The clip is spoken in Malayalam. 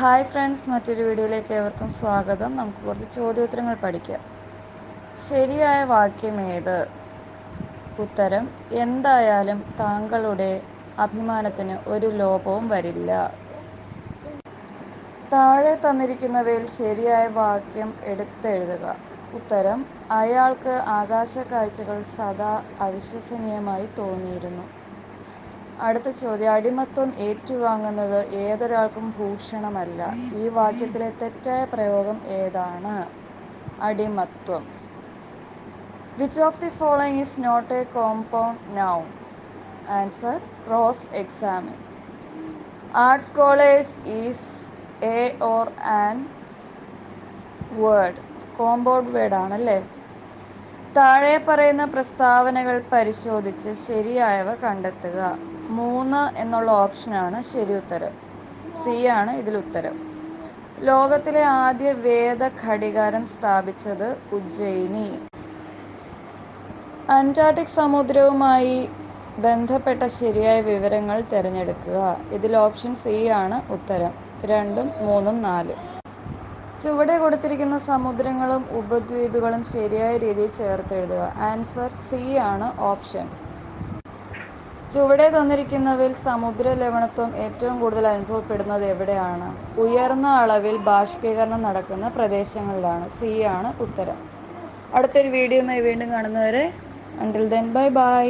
ഹായ് ഫ്രണ്ട്സ് മറ്റൊരു വീഡിയോയിലേക്ക് ഏവർക്കും സ്വാഗതം. നമുക്ക് കുറച്ച് ചോദ്യോത്തരങ്ങൾ പഠിക്കാം. ശരിയായ വാക്യം ഏത്? ഉത്തരം എന്തായാലും താങ്കളുടെ അഭിമാനത്തിന് ഒരു ലോപവും വരില്ല. താഴെ തന്നിരിക്കുന്നവയിൽ ശരിയായ വാക്യം എടുത്തെഴുതുക. ഉത്തരം അയാൾക്ക് ആകാശ കാഴ്ചകൾ സദാ അവിശ്വസനീയമായി തോന്നിയിരുന്നു. അടുത്ത ചോദ്യം. അടിമത്വം ഏറ്റുവാങ്ങുന്നത് ഏതൊരാൾക്കും ഭൂഷണമല്ല. ഈ വാക്യത്തിലെ തെറ്റായ പ്രയോഗം ഏതാണ്? അടിമത്വം. Which of the following is not a compound noun answer cross examine arts college is a or an word compound word ആണല്ലേ? താഴെ പറയുന്ന പ്രസ്താവനകൾ പരിശോധിച്ച് ശരിയായവ കണ്ടെത്തുക. മൂന്ന് എന്നുള്ള ഓപ്ഷനാണ് ശരി ഉത്തരം. സി ആണ് ഇതിൽ ഉത്തരം. ലോകത്തിലെ ആദ്യ വേദ ഘടികാരം സ്ഥാപിച്ചത് ഉജ്ജയിനി. അന്റാർട്ടിക് സമുദ്രവുമായി ബന്ധപ്പെട്ട ശരിയായ വിവരങ്ങൾ തിരഞ്ഞെടുക്കുക. ഇതിൽ ഓപ്ഷൻ സി ആണ് ഉത്തരം. രണ്ടും മൂന്നും നാലും. ചുവടെ കൊടുത്തിരിക്കുന്ന സമുദ്രങ്ങളും ഉപദ്വീപുകളും ശരിയായ രീതിയിൽ ചേർത്തെഴുതുക. ആൻസർ സി ആണ് ഓപ്ഷൻ. ചുവടെ തന്നിരിക്കുന്നവയിൽ സമുദ്ര ലവണത്വം ഏറ്റവും കൂടുതൽ അനുഭവപ്പെടുന്നത് എവിടെയാണ്? ഉയർന്ന അളവിൽ ബാഷ്പീകരണം നടക്കുന്ന പ്രദേശങ്ങളിലാണ്. സി ആണ് ഉത്തരം. അടുത്തൊരു വീഡിയോയുമായി വീണ്ടും കാണുന്നവരെ അണ്ടിൽ ദെൻ ബൈ ബൈ